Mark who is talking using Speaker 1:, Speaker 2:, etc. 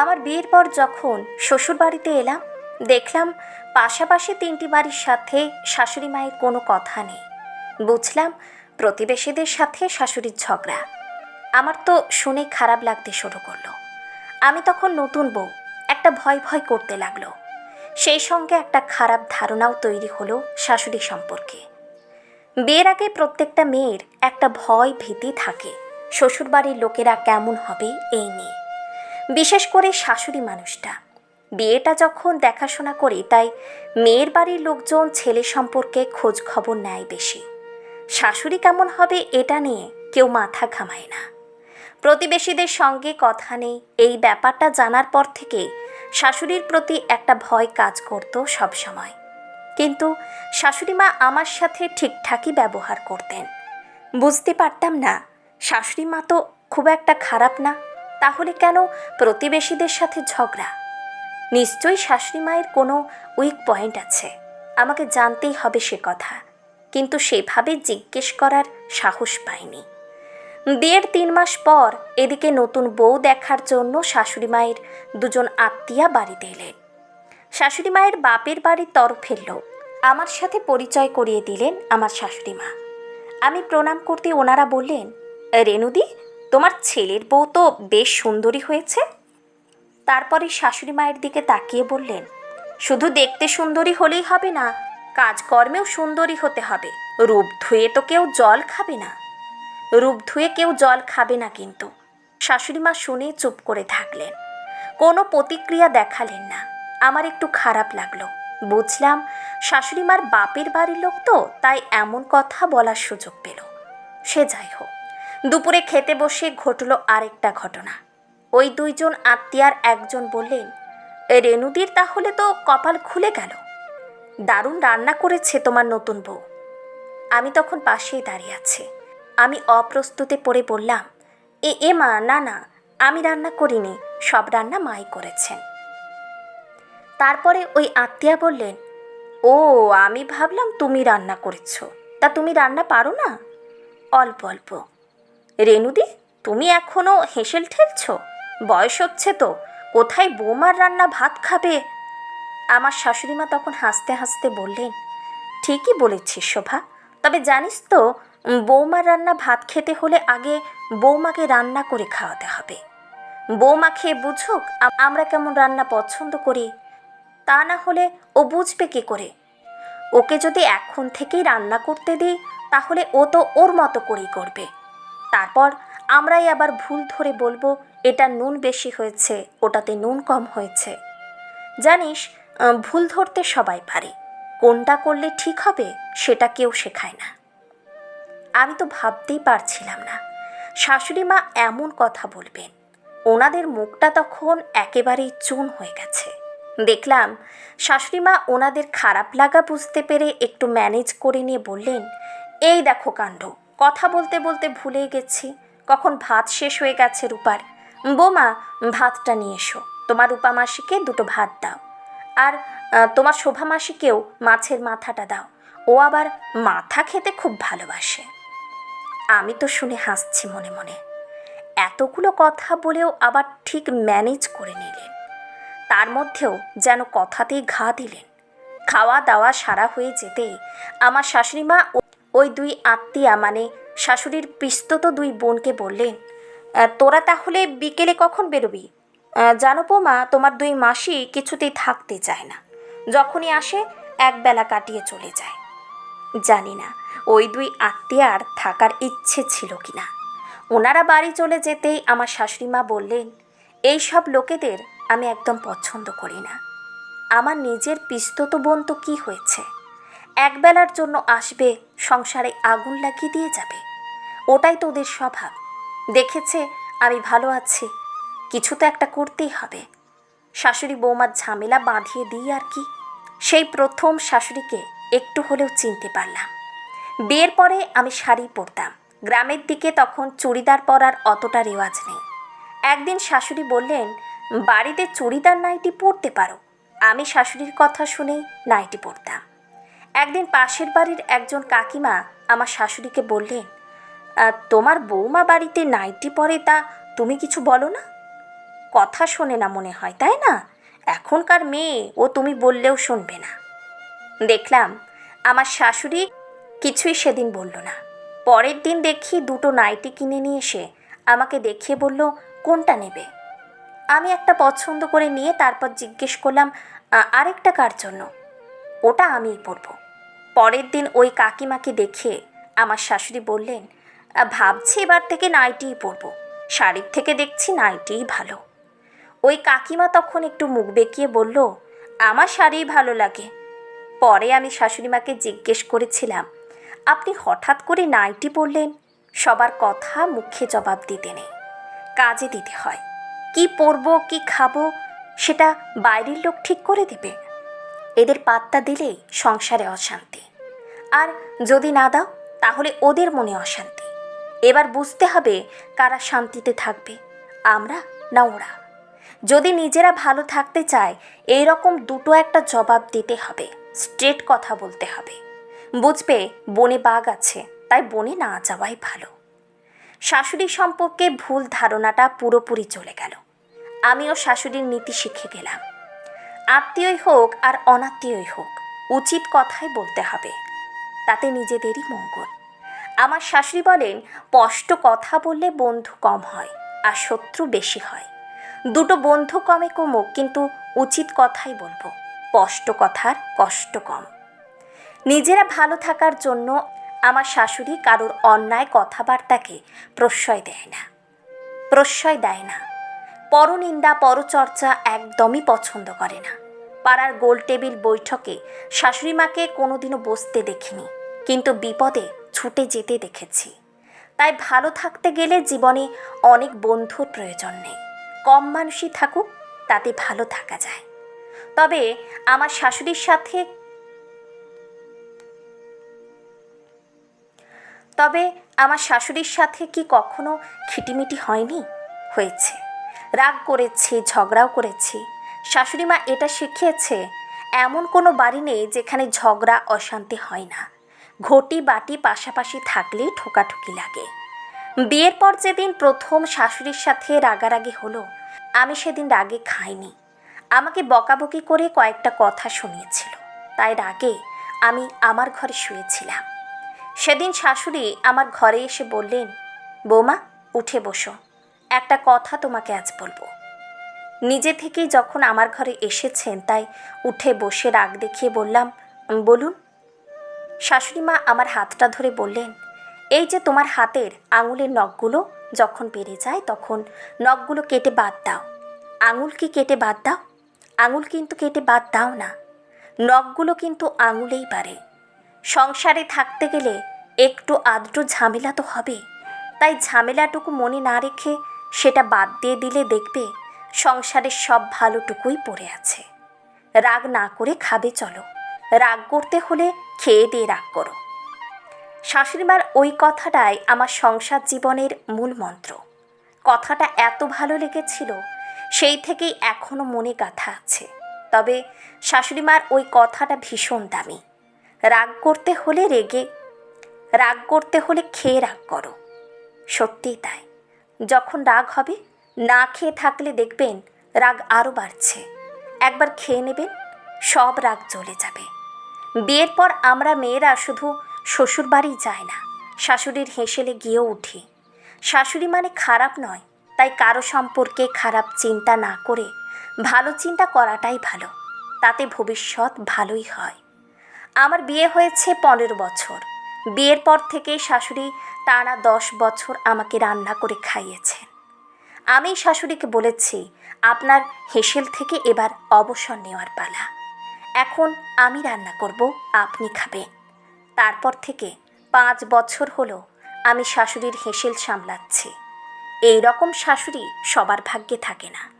Speaker 1: আমার বিয়ের পর যখন শ্বশুরবাড়িতে এলাম, দেখলাম পাশাপাশি তিনটি বাড়ির সাথে শাশুড়ি মায়ের কোনো কথা নেই। বুঝলাম প্রতিবেশীদের সাথে শাশুড়ির ঝগড়া। আমার তো শুনে খারাপ লাগতে শুরু করল। আমি তখন নতুন বউ, একটা ভয় ভয় করতে লাগল। সেই সঙ্গে একটা খারাপ ধারণাও তৈরি হলো শাশুড়ি সম্পর্কে। বিয়ের আগে প্রত্যেকটা মেয়ের একটা ভয় ভীতি থাকে, শ্বশুরবাড়ির লোকেরা কেমন হবে এই নিয়ে। বিশেষ করে শাশুড়ি মানুষটা। বিয়েটা যখন দেখাশোনা করি, তাই মেয়ের বাড়ির লোকজন ছেলে সম্পর্কে খোঁজ খবর নেয় বেশি। শাশুড়ি কেমন হবে এটা নিয়ে কেউ মাথা ঘামায় না। প্রতিবেশীদের সঙ্গে কথা নেই, এই ব্যাপারটা জানার পর থেকে শাশুড়ির প্রতি একটা ভয় কাজ করতো সবসময়। কিন্তু শাশুড়ি মা আমার সাথে ঠিকঠাকই ব্যবহার করতেন। বুঝতে পারতাম না, শাশুড়ি মা তো খুব একটা খারাপ না। তাহলে কেন প্রতিবেশীদের সাথে ঝগড়া? নিশ্চয়ই শাশুড়ি মায়ের কোনো উইক পয়েন্ট আছে। আমাকে জানতেই হবে সে কথা। কিন্তু সেভাবে জিজ্ঞেস করার সাহস পাইনি। বিয়ের তিন মাস পর এদিকে নতুন বউ দেখার জন্য শাশুড়ি মায়ের দুজন আত্মীয়া বাড়িতে এলেন। শাশুড়ি মায়ের বাপের বাড়ির তরফের লোক। আমার সাথে পরিচয় করিয়ে দিলেন আমার শাশুড়ি মা। আমি প্রণাম করতে ওনারা বললেন রেনুদি তোমার ছেলের বউ তো বেশ সুন্দরী হয়েছে। তারপরে শাশুড়ি মায়ের দিকে তাকিয়ে বললেন, শুধু দেখতে সুন্দরী হলেই হবে না, কাজকর্মেও সুন্দরী হতে হবে। রূপ ধুয়ে তো কেউ জল খাবে না। রূপ ধুয়ে কেউ জল খাবে না কিন্তু। শাশুড়ি মা শুনে চুপ করে থাকলেন। কোনো প্রতিক্রিয়া দেখালেন না। আমার একটু খারাপ লাগল। বুঝলাম শাশুড়ি মার বাপের বাড়ির লোক তো, তাই এমন কথা বলার সুযোগ পেল। সে যাই হোক। দুপুরে খেতে বসে ঘটলো আরেকটা ঘটনা। ওই দুইজন আত্মীয়ার একজন বললেন রেনুদির তাহলে তো কপাল খুলে গেল। দারুণ রান্না করেছে তোমার নতুন বউ। আমি তখন পাশেই দাঁড়িয়ে আছি। আমি অপ্রস্তুতে পড়ে বললাম, এ এ মা, না না, আমি রান্না করিনি, সব রান্না মাই করেছেন। তারপরে ওই আত্মীয়া বললেন, ও, আমি ভাবলাম তুমি রান্না করেছ। তা তুমি রান্না পারো না? অল্প অল্প। রেনুদি তুমি এখনও হেসেল ঠেলছ? বয়স হচ্ছে তো, কোথায় বৌমার রান্না ভাত খাবে? আমার শাশুড়িমা তখন হাসতে হাসতে বললেন, ঠিকই বলেছিস শোভা, তবে জানিস তো, বৌমার রান্না ভাত খেতে হলে আগে বৌমাকে রান্না করে খাওয়াতে হবে। বৌমা খেয়ে বুঝুক, আমরা কেমন রান্না পছন্দ করি, তা না হলে ও বুঝবে কী করে? ওকে যদি এখন থেকেই রান্না করতে দিই, তাহলে ও তো ওর মতো করেই করবে। তারপর আমরাই আবার ভুল ধরে বলব, এটা নুন বেশি হয়েছে, ওটাতে নুন কম হয়েছে। জানিস ভুল ধরতে সবাই পারে। কোনটা করলে ঠিক হবে, সেটা কেউ শেখায় না। আমি তো ভাবতেই পারছিলাম না। শাশুড়ি মা এমন কথা বলবেন। ওনাদের মুখটা তখন একেবারেই চুন হয়ে গেছে। দেখলাম, শাশুড়ি মা ওনাদের খারাপ লাগা বুঝতে পেরে একটু ম্যানেজ করে নিয়ে বললেন, এই দেখো কাণ্ড কথা বলতে বলতে ভুলে গেছি। কখন ভাত শেষ হয়ে গেছে রূপার। বোমা, ভাতটা নিয়ে এসো। তোমার রূপা মাসিকে দুটো ভাত দাও। আর তোমার শোভা মাসিকেও মাছের মাথাটা দাও। ও আবার মাথা খেতে খুব ভালোবাসে। আমি তো শুনে হাসছি মনে মনে। এতগুলো কথা বলেও আবার ঠিক ম্যানেজ করে নিলেন। তার মধ্যেও যেন কথাতেই ঘা দিলেন। খাওয়া দাওয়া সারা হয়ে যেতে আমার শাশুড়িমা ও- ওই দুই আত্মীয়া মানে শাশুড়ির পিস্তত দুই বোনকে বললেন তোরা তাহলে বিকেলে কখন বেরোবি? জানো মা তোমার দুই মাসি কিছুতেই থাকতে চায় না। যখনই আসে, একবেলা কাটিয়ে চলে যায়। জানি না, ওই দুই আত্মীয়ার থাকার ইচ্ছে ছিল কি না ওনারা বাড়ি চলে যেতেই আমার শাশুড়ি মা বললেন, এই সব লোকেদের আমি একদম পছন্দ করি না। আমার নিজের পিস্তত বোন তো কী হয়েছে? একবেলার জন্য আসবে, সংসারে আগুন লাগিয়ে দিয়ে যাবে। ওটাই তো ওদের স্বভাব। দেখেছে, আমি ভালো আছি। কিছু তো একটা করতেই হবে। শাশুড়ি বৌমার ঝামেলা বাঁধিয়ে দিই আর কি। সেই প্রথম শাশুড়িকে একটু হলেও চিনতে পারলাম। বিয়ের পরে আমি শাড়ি পরতাম। গ্রামের দিকে তখন চুড়িদার পরার অতটা রেওয়াজ নেই। একদিন শাশুড়ি বললেন, বাড়িতে চুড়িদার নাইটি পরতে পারো। আমি শাশুড়ির কথা শুনেই নাইটি পরতাম। একদিন পাশের বাড়ির একজন কাকিমা আমার শাশুড়িকে বললেন তোমার বৌমা বাড়িতে নাইটি পরে তা তুমি কিছু বলো না? কথা শোনে না মনে হয়, তাই না? এখনকার মেয়ে, ও তুমি বললেও শুনবে না। দেখলাম আমার শাশুড়ি কিছুই সেদিন বলল না। পরের দিন দেখি দুটো নাইটি কিনে নিয়ে এসে আমাকে দেখিয়ে বলল, কোনটা নেবে? আমি একটা পছন্দ করে নিয়ে তারপর জিজ্ঞেস করলাম আরেকটা কার জন্য? ওটা আমিই পরব। পরের দিন ওই কাকিমাকে দেখে আমার শাশুড়ি বললেন, ভাবছি এবার থেকে নাইটিই পরব। শাড়ির থেকে দেখছি নাইটিই ভালো। ওই কাকিমা তখন একটু মুখ বেঁকিয়ে বলল, আমার শাড়িই ভালো লাগে। পরে আমি শাশুড়িমাকে জিজ্ঞেস করেছিলাম, আপনি হঠাৎ করে নাইটি পরলেন? সবার কথা মুখে জবাব দিতে নেই। কাজে দিতে হয়। কি পরবো, কি খাব, সেটা বাইরের লোক ঠিক করে দেবে। এদের পাত্তা দিলেই সংসারে অশান্তি। আর যদি না দাও, তাহলে ওদের মনে অশান্তি। এবার বুঝতে হবে কারা শান্তিতে থাকবে, আমরা না ওরা। যদি নিজেরা ভালো থাকতে চায় এই রকম দুটো একটা জবাব দিতে হবে, স্ট্রেট কথা বলতে হবে। বুঝবে, বনে বাঘ আছে, তাই বনে না যাওয়াই ভালো। শাশুড়ি সম্পর্কে ভুল ধারণাটা পুরোপুরি চলে গেল। আমিও শাশুড়ির নীতি শিখে গেলাম। আত্মীয়ই হোক আর অনাত্মীয়ই হোক, উচিত কথাই বলতে হবে। তাতে নিজেদেরই মঙ্গল। আমার শাশুড়ি বলেন, স্পষ্ট কথা বললে বন্ধু কম হয় আর শত্রু বেশি হয়। দুটো বন্ধু কমে কমুক, কিন্তু উচিত কথাই বলব। স্পষ্ট কথার কষ্ট কম। নিজেরা ভালো থাকার জন্য আমার শাশুড়ি কারোর অন্যায় কথাবার্তাকে প্রশ্রয় দেয় না। প্রশ্রয় দেয় না। পরনিন্দা পরচর্চা একদমই পছন্দ করে না। পাড়ার গোল টেবিল বৈঠকে শাশুড়িমাকে কোনোদিনও বসতে দেখিনি, কিন্তু বিপদে ছুটে যেতে দেখেছি। তাই ভালো থাকতে গেলে জীবনে অনেক বন্ধুর প্রয়োজন নেই। কম মানুষই থাকুক, তাতে ভালো থাকা যায়। তবে আমার শাশুড়ির সাথে তবে আমার শাশুড়ির সাথে কি কখনো খিটিমিটি হয়নি? হয়েছে। রাগ করেছি, ঝগড়াও করেছি। শাশুড়ি মা এটা শিখিয়েছে, এমন কোনো বাড়ি নেই যেখানে ঝগড়া অশান্তি হয় না। ঘটি বাটি পাশাপাশি থাকলেই ঠোকাঠুকি লাগে। বিয়ের পর যেদিন প্রথম শাশুড়ির সাথে রাগারাগি হলো, আমি সেদিন রাগে খাইনি। আমাকে বকাবকি করে কয়েকটা কথা শুনিয়েছিল। তাই রাগে আমি আমার ঘরে শুয়েছিলাম। সেদিন শাশুড়ি আমার ঘরে এসে বললেন, বৌমা, উঠে বসো। একটা কথা তোমাকে আজ বলব। নিজে থেকেই যখন আমার ঘরে এসেছেন, তাই উঠে বসে রাগ দেখিয়ে বললাম বলুন। শাশুড়ি মা আমার হাতটা ধরে বললেন, এই যে তোমার হাতের আঙুলের নখগুলো যখন বেড়ে যায়, তখন নখগুলো কেটে বাদ দাও। আঙুল কি কেটে বাদ দাও? আঙুল কিন্তু কেটে বাদ দাও না। নখগুলো কিন্তু আঙুলেই পারে সংসারে থাকতে গেলে একটু আধটু ঝামেলা তো হবে। তাই ঝামেলাটুকু মনে না রেখে সেটা বাদ দিয়ে দিলে দেখবে সংসারের সব ভালোটুকুই পড়ে আছে। রাগ না করে খাবে চলো। রাগ করতে হলে খেয়ে দিয়ে রাগ করো। শাশুড়িমার ওই কথাটাই আমার সংসার জীবনের মূল মন্ত্র। কথাটা এত ভালো লেগেছিল, সেই থেকেই এখনও মনে গাথা আছে। তবে শাশুড়িমার ওই কথাটা ভীষণ দামি। রাগ করতে হলে রেগে, রাগ করতে হলে খেয়ে রাগ করো। সত্যিই তাই। যখন রাগ হবে, না খেয়ে থাকলে দেখবেন রাগ আরও বাড়ছে। একবার খেয়ে নেবেন, সব রাগ চলে যাবে। বিয়ের পর আমরা মেয়েরা শুধু শ্বশুর বাড়ি যায় না, শাশুড়ির হেসেলে গিয়েও উঠি। শাশুড়ি মানে খারাপ নয়, তাই কারও সম্পর্কে খারাপ চিন্তা না করে ভালো চিন্তা করাটাই ভালো, তাতে ভবিষ্যৎ ভালোই হয়। আমার বিয়ে হয়েছে পনেরো বছর। বিয়ের পর থেকে শাশুড়ি টানা দশ বছর আমাকে রান্না করে খাইয়েছেন। আমি শাশুড়িকে বলেছি, আপনার হেসেল থেকে এবার অবসর নেওয়ার পালা। এখন আমি রান্না করব, আপনি খাবেন। তারপর থেকে পাঁচ বছর হলো আমি শাশুড়ির হেসেল সামলাচ্ছি। এই রকম শাশুড়ি সবার ভাগ্যে থাকে না।